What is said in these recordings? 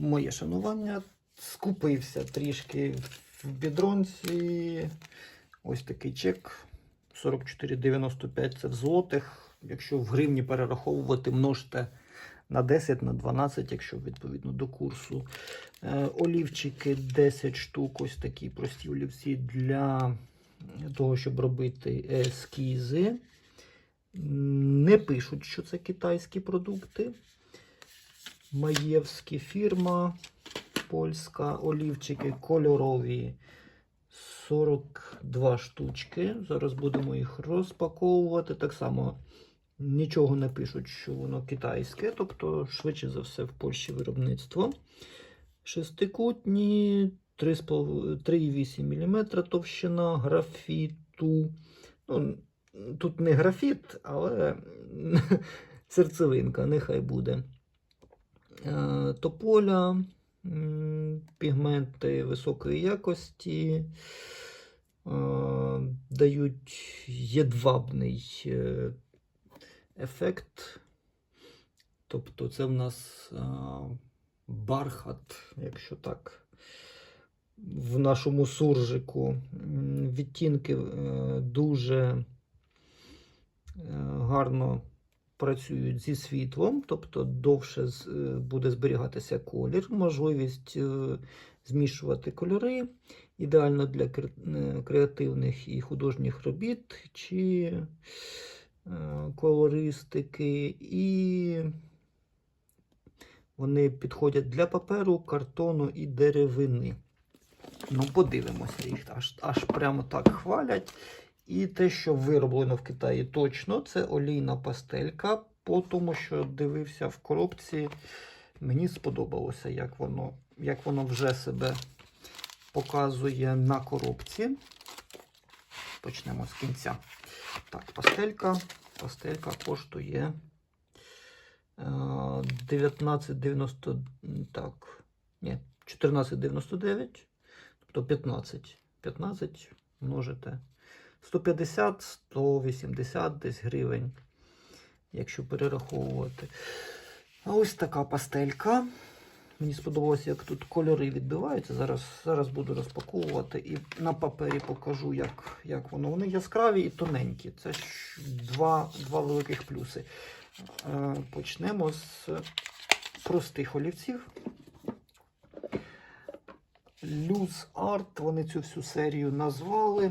Моє шанування. Скупився трішки в бідронці. Ось такий чек. 44,95 це в злотих. Якщо в гривні перераховувати, множте на 10, на 12, якщо відповідно до курсу. Е, олівчики 10 штук, ось такі прості олівці для того, щоб робити ескізи. Не пишуть, що це китайські продукти. Маєвські фірма польська, олівчики кольорові 42 штучки. Зараз будемо їх розпаковувати. Так само нічого не пишуть, що воно китайське, тобто, швидше за все, в Польщі виробництво. Шестикутні, 3,8 мм товщина графіту. Ну, тут не графіт, але серцевинка, нехай буде. Е, Тополя, пігменти високої якості, е, дають єдвабний е, ефект. Тобто це в нас бархат, якщо так, в нашому суржику. Відтінки дуже гарно працюють зі світлом, тобто довше е, буде зберігатися колір, можливість е, змішувати кольори, ідеально для е, креативних і художніх робіт чи колористики, і вони підходять для паперу, картону і деревини. Ну, подивимося, їх аж, аж прямо так хвалять. І те, що вироблено в Китаї точно, це олійна пастелька. По тому, що дивився в коробці, мені сподобалося, як воно, як воно вже себе показує на коробці. Почнемо з кінця. Так, пастелька. Пастелька коштує е, 19,90. Так, ні, 14,99. Тобто 15. 15 множите. 150, 180 десь гривень, якщо перераховувати. А ось така пастелька. Мені сподобалося, як тут кольори відбиваються. Зараз, зараз буду розпаковувати і на папері покажу, як, як воно. Вони яскраві і тоненькі. Це ж два, два великих плюси. Е, Почнемо з простих олівців. Luz Art, вони цю всю серію назвали.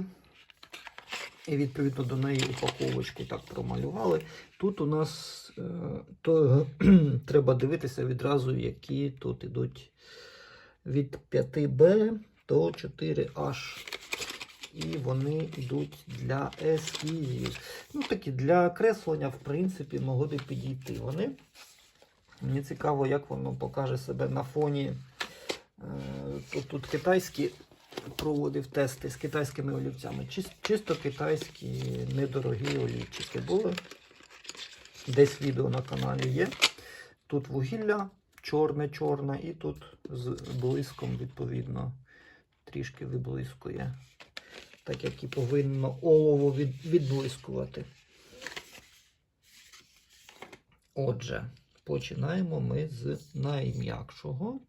І відповідно до неї упаковочку так промалювали. Тут у нас е, то, треба дивитися відразу, які тут ідуть від 5B до 4H. І вони йдуть для ескізів. Ну, такі для креслення, в принципі, могли б підійти вони. Мені цікаво, як воно покаже себе на фоні. Е, тут китайські проводив тести з китайськими олівцями. Чис- Чисто китайські недорогі олівчики були. Десь відео на каналі є. Тут вугілля чорне-чорне, і тут з блиском, відповідно, трішки виблискує. Так як і повинно олово від, відблискувати. Отже, починаємо ми з найм'якшого.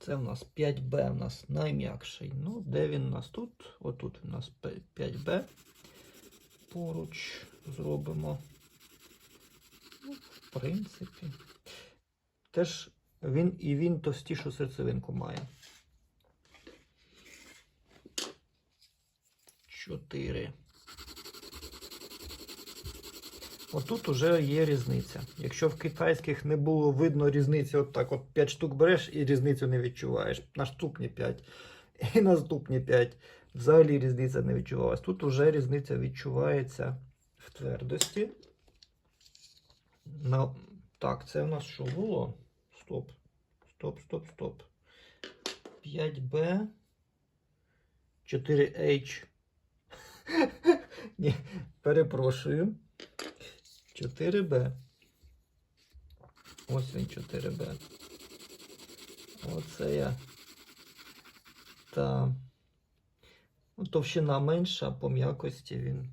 Це в нас 5B, у нас найм'якший. Ну, де він у нас тут? Отут у нас 5B. Поруч зробимо. Ну, в принципі. Теж він і він товстішу серцевинку має. 4. Отут уже є різниця. Якщо в китайських не було видно різниці, от так от 5 штук береш і різницю не відчуваєш. Наступні 5 і наступні 5. Взагалі різниця не відчувалась. Тут уже різниця відчувається в твердості. На... Так, це в нас що було? Стоп. Стоп, стоп, стоп. 5B. 4H. Ні, перепрошую. 4Б. Ось він 4Б. Оце я. Та ну, товщина менша, по м'якості він.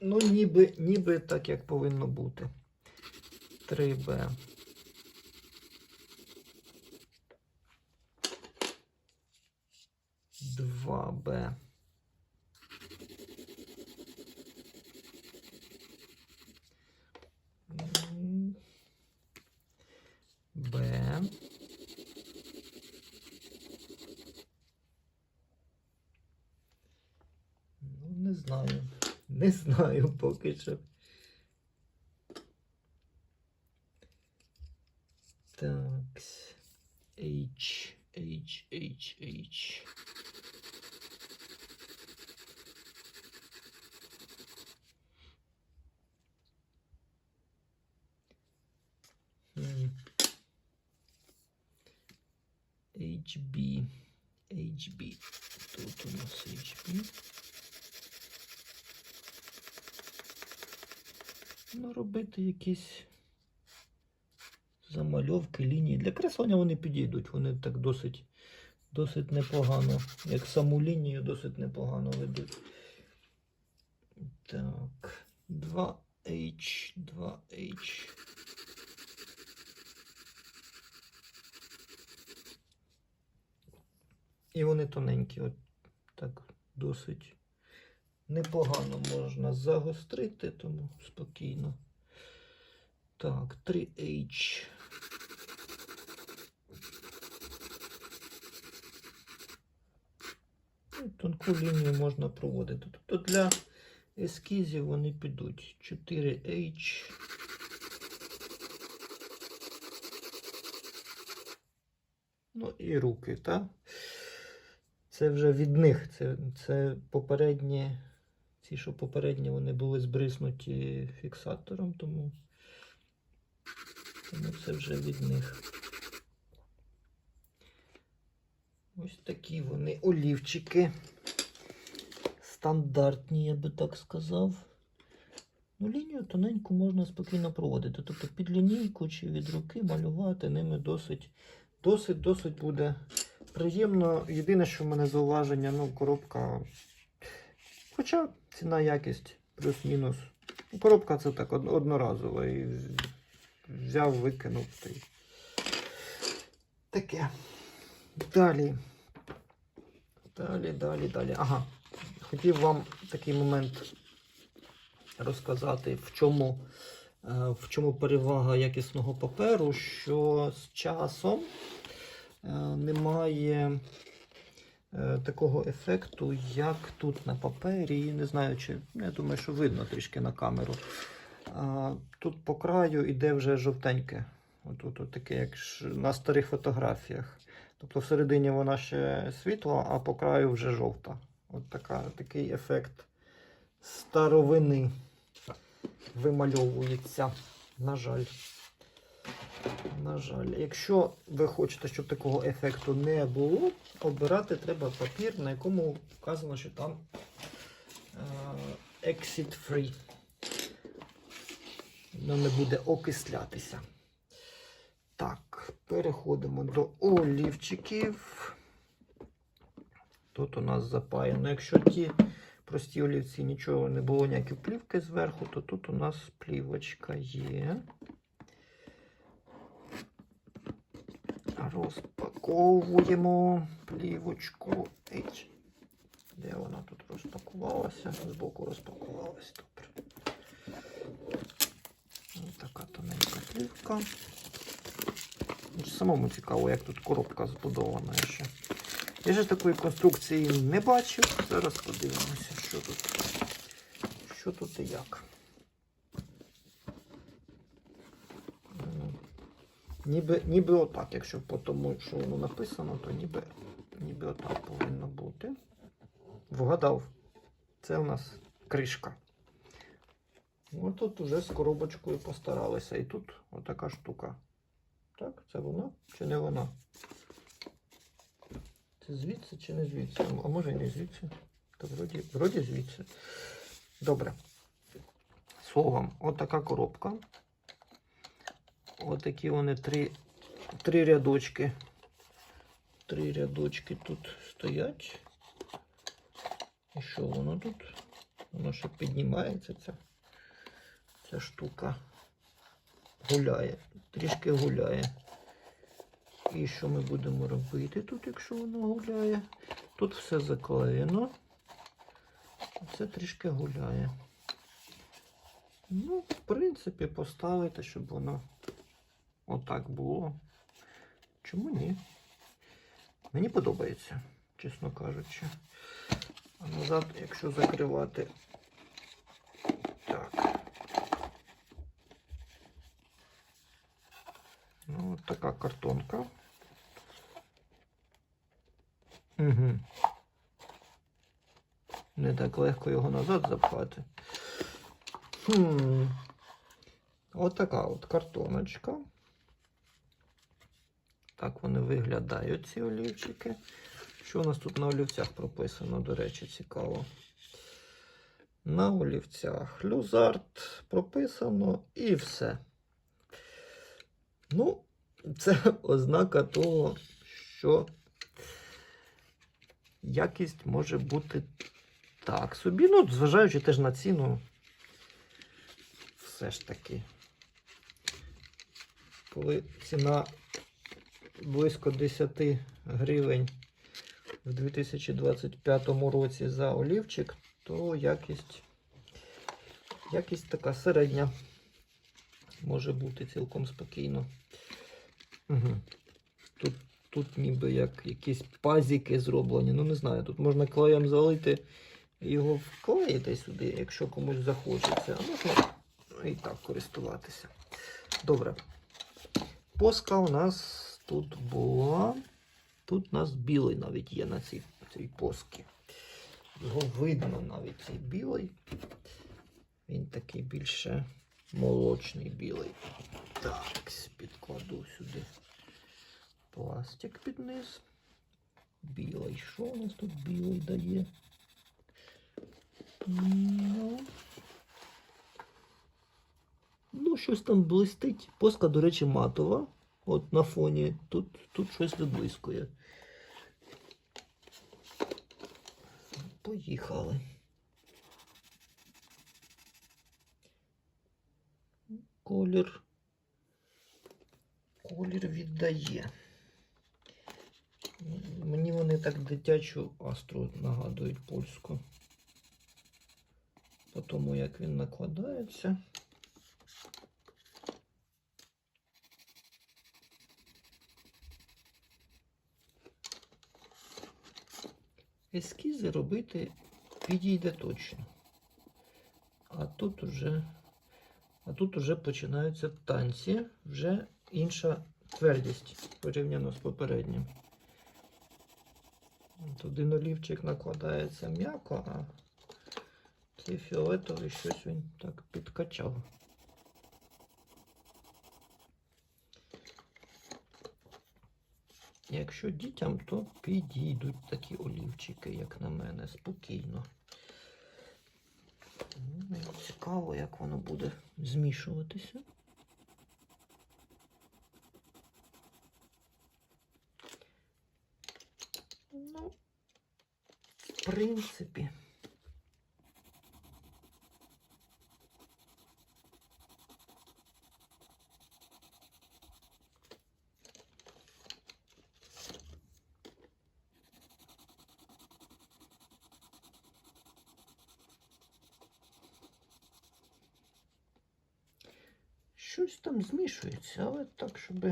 Ну, ніби, ніби так, як повинно бути. 3Б. Два Б. Не знаю поки що. Так. H, H, H, H. М. HB. HB. Тут у нас HB. Ну, робити якісь замальовки, лінії. Для креслення вони підійдуть. Вони так досить, досить непогано. Як саму лінію досить непогано ведуть. Так. 2H, 2H. І вони тоненькі, от так досить непогано можна загострити, тому спокійно. Так, 3H. Ну, Тонку лінію можна проводити. Тобто для ескізів вони підуть. 4H. Ну і руки, так? Це вже від них. Це, це попередні. Ці, що попередні, вони були збриснуті фіксатором, тому, тому це вже від них. Ось такі вони олівчики. Стандартні, я би так сказав. Ну, лінію тоненьку можна спокійно проводити. Тобто під лінійку чи від руки малювати ними досить, досить, досить буде приємно. Єдине, що в мене зауваження, ну, коробка. Хоча ціна якість плюс-мінус. Ну, Коробка це так одноразова. І взяв, викинув. Таке. Далі. Далі, далі, далі. Ага. Хотів вам такий момент розказати, в чому, е, в чому перевага якісного паперу, що з часом е, немає е, такого ефекту, як тут на папері. Не знаю, чи я думаю, що видно трішки на камеру. Тут по краю іде вже жовтеньке. Отут от таке, як на старих фотографіях. Тобто всередині вона ще світла, а по краю вже жовта. От така, такий ефект старовини вимальовується. На жаль. На жаль, якщо ви хочете, щоб такого ефекту не було, обирати треба папір, на якому вказано, що там е, exit free. Воно не буде окислятися. Так, переходимо до олівчиків. Тут у нас запаяно. Якщо ті прості олівці нічого не було, ніякі плівки зверху, то тут у нас плівочка є. Розпаковуємо плівочку. Де вона тут розпакувалася? Збоку розпакувалася. Добре. Така тоненька плівка. Самому цікаво, як тут коробка збудована ще. Я ж такої конструкції не бачив. Зараз подивимося, що тут, що тут і як. Ніби, ніби отак, якщо по тому, що воно написано, то ніби, ніби отак повинно бути. Вгадав. Це у нас кришка. Ну тут вже з коробочкою постаралися. І тут отака штука. Так, це вона чи не вона? Це звідси чи не звідси? А може не звідси. Та вроді, вроді звідси. Добре. Словом, отака коробка. Отакі вони три, три рядочки. Три рядочки тут стоять. І що воно тут? Воно ще піднімається ця, ця штука. Гуляє. Трішки гуляє. І що ми будемо робити тут, якщо воно гуляє? Тут все заклеєно. Це трішки гуляє. Ну, в принципі, поставити, щоб воно отак було. Чому ні? Мені подобається, чесно кажучи. А назад, якщо закривати. Так. Ну, от така картонка. Угу. Не так легко його назад запхати. Хм. От така от картоночка. Так вони виглядають, ці олівчики. Що у нас тут на олівцях прописано, до речі, цікаво. На олівцях люзарт прописано і все. Ну, це ознака того, що якість може бути так собі. Ну, зважаючи теж на ціну, все ж таки. Коли ціна близько 10 гривень в 2025 році за олівчик, то якість, якість така середня може бути цілком спокійно. Угу. Тут, тут ніби як якісь пазіки зроблені. Ну, не знаю, тут можна клеєм залити його вклеїти сюди, якщо комусь захочеться. А можна і так користуватися. Добре. Поска у нас тут була. Тут у нас білий навіть є на цій, цій поскі. Його видно навіть цей білий. Він такий більше молочний білий. Так, підкладу сюди пластик під низ. Білий. Що у нас тут білий дає? Ну, ну щось там блистить. Поска, до речі, матова. От на фоні. Тут, тут щось виблискує. Поїхали. Колір. Колір віддає. Мені вони так дитячу астру нагадують польську. По тому, як він накладається. Ескізи робити підійде точно. А тут уже, а тут уже починаються танці, вже інша твердість порівняно з попереднім. Один олівчик накладається м'яко, а цей фіолетовий щось він так підкачав. Якщо дітям, то підійдуть такі олівчики, як на мене, спокійно. Ну, Цікаво, як воно буде змішуватися. Ну, в принципі. Щось там змішується, але так, щоб,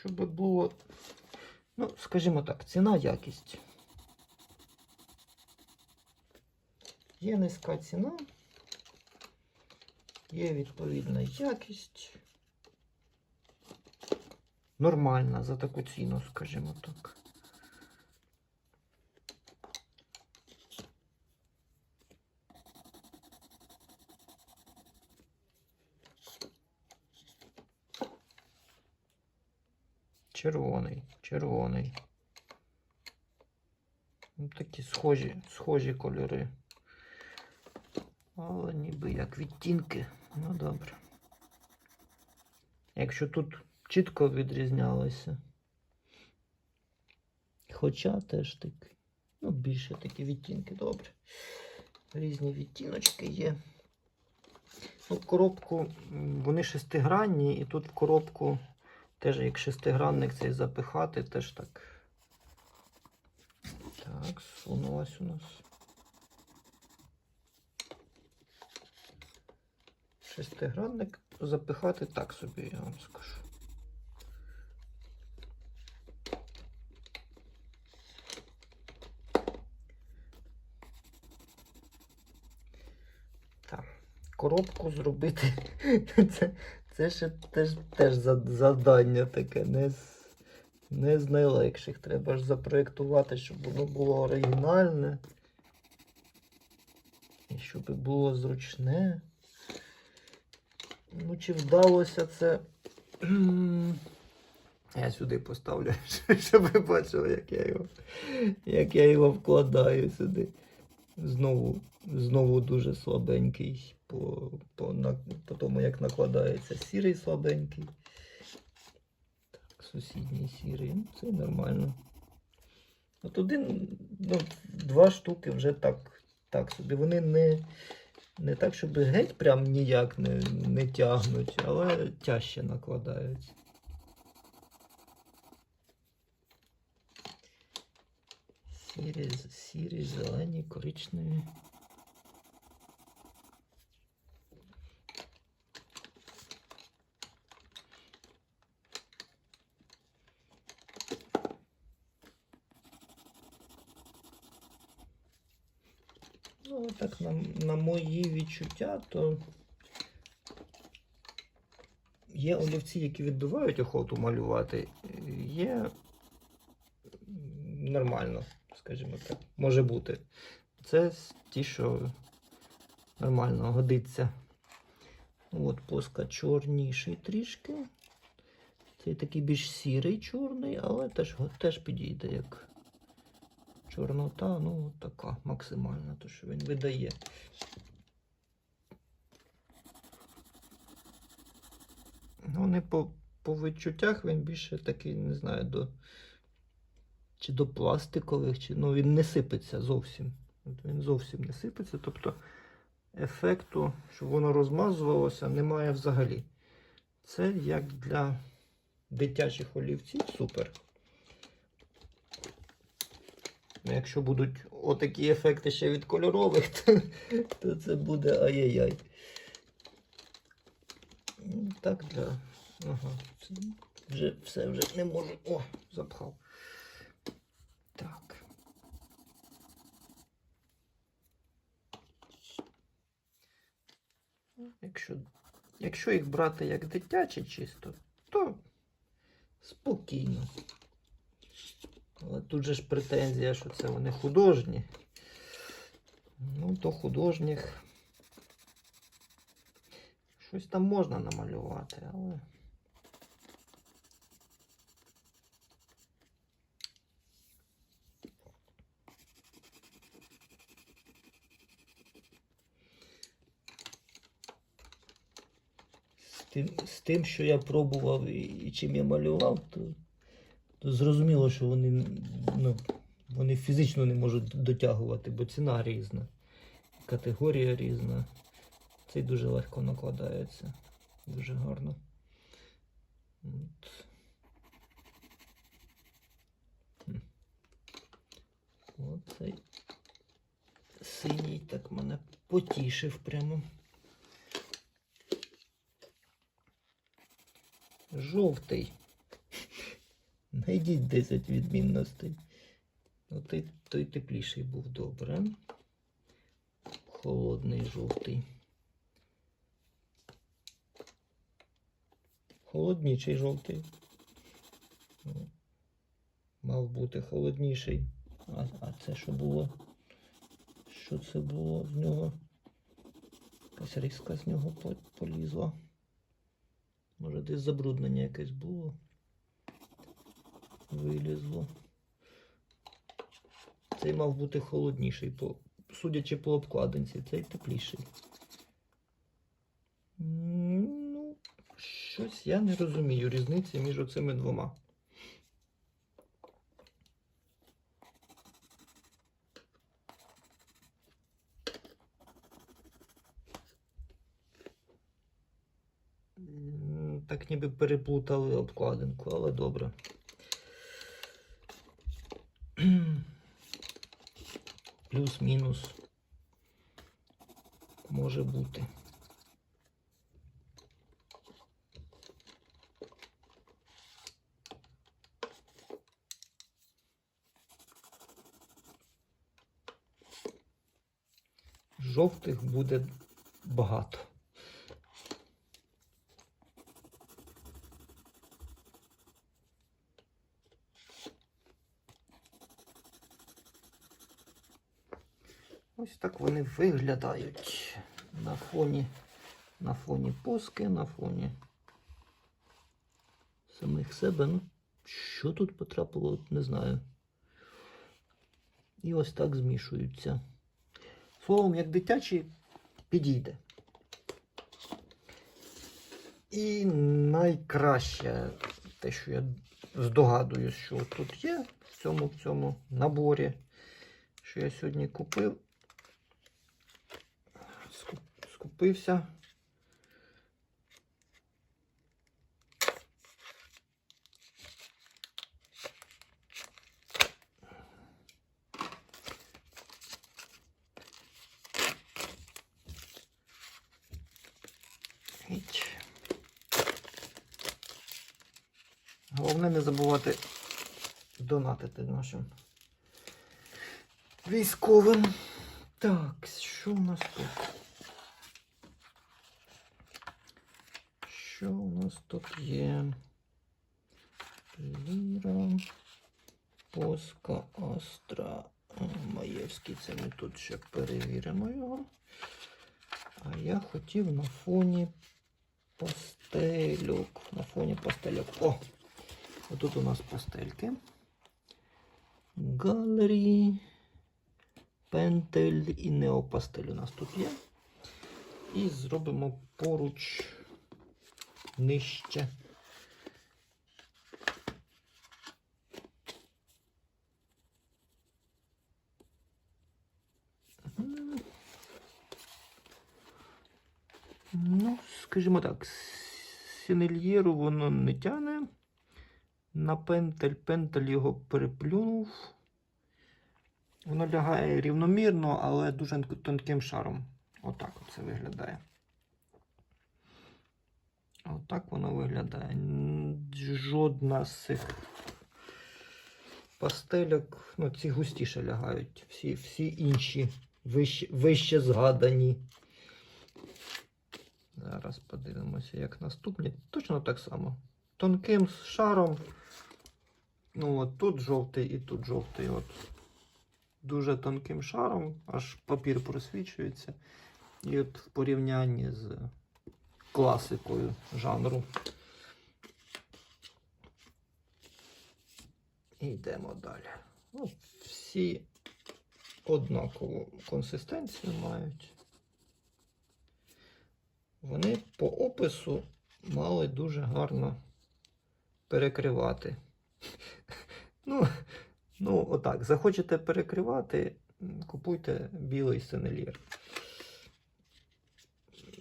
щоб було, ну, скажімо так, ціна якість. Є низька ціна, є відповідна якість. Нормальна за таку ціну, скажімо так. Червоний, червоний. Такі схожі, схожі кольори. Але ніби як відтінки. Ну добре. Якщо тут чітко відрізнялося. Хоча теж таки, ну, більше такі відтінки, добре. Різні відтіночки є. Ну, коробку, вони шестигранні, і тут в коробку теж як шестигранник цей запихати, теж так Так, сунулась у нас. Шестигранник запихати так собі, я вам скажу. Так, коробку зробити. Це, це ще теж, теж завдання таке, не з, не з найлегших. Треба ж запроєктувати, щоб воно було оригінальне. І щоб було зручне. Ну, чи вдалося це. Я сюди поставлю, щоб ви бачили, як я його, як я його вкладаю сюди. Знову, знову дуже слабенький по, по, на, по тому, як накладається. Сірий слабенький. Так, сусідній сірий. Ну, це нормально. От один, ну, два штуки вже так, так собі. Вони не, не так, щоб геть прям ніяк не, не тягнуть, але тяжче накладаються. Сірі, сірі, зелені, коричневі. Ну, так, на, на мої відчуття, то є олівці, які відбивають охоту малювати. Є нормально, скажімо так, може бути. Це ті, що нормально годиться. От плоска чорніший трішки. Цей такий більш сірий чорний, але теж, теж підійде як чорнота, ну така максимальна, то що він видає. Ну, не по, по відчуттях він більше такий, не знаю, до. Чи до пластикових, чи ну він не сипеться зовсім. От Він зовсім не сипеться. Тобто ефекту, щоб воно розмазувалося, немає взагалі. Це як для дитячих олівців супер. Якщо будуть отакі ефекти ще від кольорових, то, то це буде ай-яй-яй. Так, для. Ага. Вже все вже не можу. О, запхав. Так. Якщо, якщо їх брати як дитячі чисто, то спокійно. Але тут же ж претензія, що це вони художні. Ну, до художніх щось там можна намалювати, але. З тим, що я пробував і, і чим я малював, то, то зрозуміло, що вони, ну, вони фізично не можуть дотягувати, бо ціна різна, категорія різна. Цей дуже легко накладається. Дуже гарно. От. Оцей синій так мене потішив прямо. Жовтий. Найдіть 10 відмінностей. Ну, той, той тепліший був добре. Холодний жовтий. Холодніший жовтий. Мав бути холодніший. А, а це що було? Що це було з нього? Якась різка з нього полізла. Може десь забруднення якесь було. Вилізло. Цей мав бути холодніший, судячи по обкладинці, цей тепліший. М, Ну, щось я не розумію різниці між оцими двома. Так ніби переплутали обкладинку, але добре. плюс-мінус може бути. Жовтих буде багато. Ось так вони виглядають на фоні, на фоні пуски, на фоні самих себе. Ну, що тут потрапило, не знаю. І ось так змішуються. Словом, як дитячий підійде. І найкраще те, що я здогадуюсь, що тут є в цьому, в цьому наборі, що я сьогодні купив. Скупився. Геть. Головне не забувати донатити нашим військовим. Так, що у нас тут? Що у нас тут є? Ліра, Поска, Астра, Маєвський. Це ми тут ще перевіримо його. А я хотів на фоні пастельок. На фоні пастельок. О! Отут у нас пастельки. Галері, пентель і неопастель у нас тут є. І зробимо поруч нижче. Ну, скажімо так, сінельєру воно не тяне. На пентель, пентель його переплюнув. Воно лягає рівномірно, але дуже тонким шаром. Отак от це виглядає. Отак воно виглядає. Жодна з цих пастельок, ну, ці густіше лягають. Всі, всі інші вище, вище згадані. Зараз подивимося, як наступні. Точно так само. Тонким шаром. Ну, от тут жовтий і тут жовтий. От. Дуже тонким шаром, аж папір просвічується. І от в порівнянні з класикою жанру. І йдемо далі. Ну, всі однакову консистенцію мають. Вони по опису мали дуже гарно перекривати. Ну, ну отак, захочете перекривати, купуйте білий сенелір.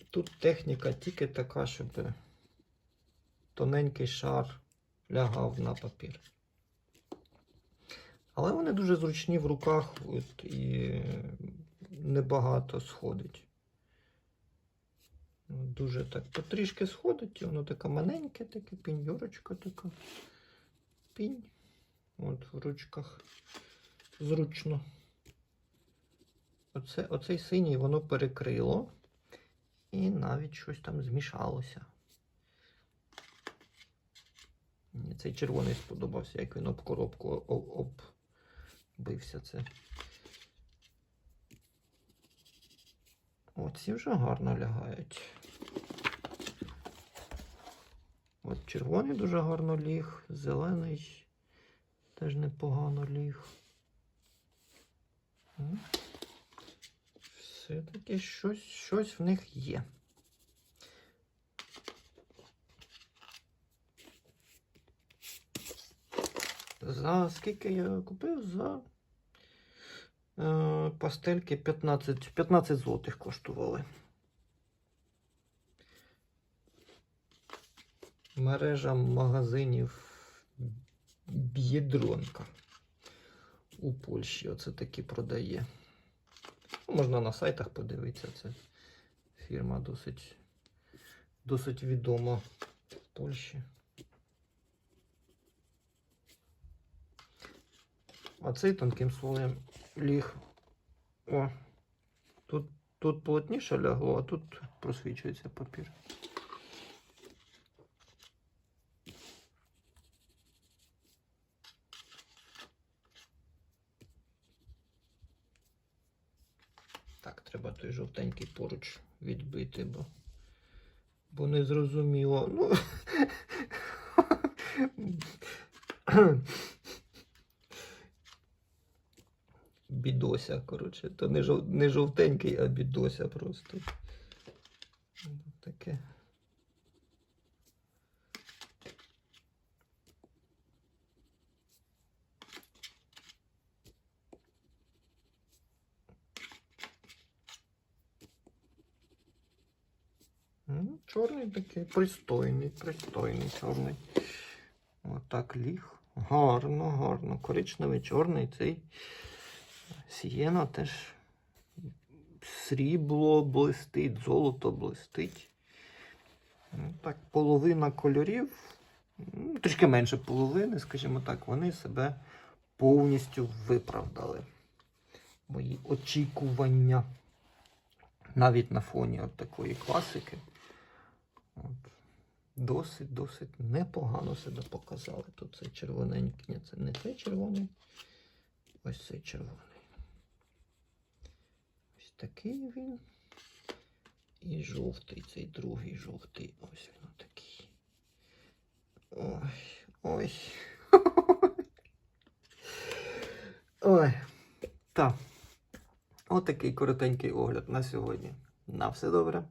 Тут техніка тільки така, щоб тоненький шар лягав на папір. Але вони дуже зручні в руках от, і небагато сходить. Дуже так потрішки сходить, і воно таке маленьке, таке піньорочка така. Пінь. От в ручках зручно. Оце, оцей синій воно перекрило. І навіть щось там змішалося. Мені цей червоний сподобався, як він об коробку оббився це. Оці вже гарно лягають. От червоний дуже гарно ліг, зелений теж непогано ліг. Все-таки щось, щось в них є. За скільки я купив? За е, пастельки 15, 15 злотих коштували. Мережа магазинів Б'єдронка у Польщі. Оце такі продає. Можна на сайтах подивитися. Це фірма досить, досить відома в Польщі. А цей тонким слоєм ліг. О, тут, тут плотніше лягло, а тут просвічується папір. Так, треба той жовтенький поруч відбити, бо, бо не зрозуміло. Ну, бідося, коротше. То не, жовтенький, а бідося просто. Ну, Таке. Ну, чорний такий, пристойний, пристойний чорний. Отак ліг. Гарно, гарно. Коричневий, чорний цей. Сієна теж срібло блистить, золото блистить. Ну, Так, половина кольорів, ну, трішки менше половини, скажімо так, вони себе повністю виправдали. Мої очікування. Навіть на фоні от такої класики. От. Досить, досить непогано себе показали. Тут цей червоненький, ні, це не цей червоний. Ось цей червоний. Ось такий він. І жовтий, цей другий жовтий. Ось він такий. Ой, ой. Ой. Так. Отакий коротенький огляд на сьогодні. На все добре.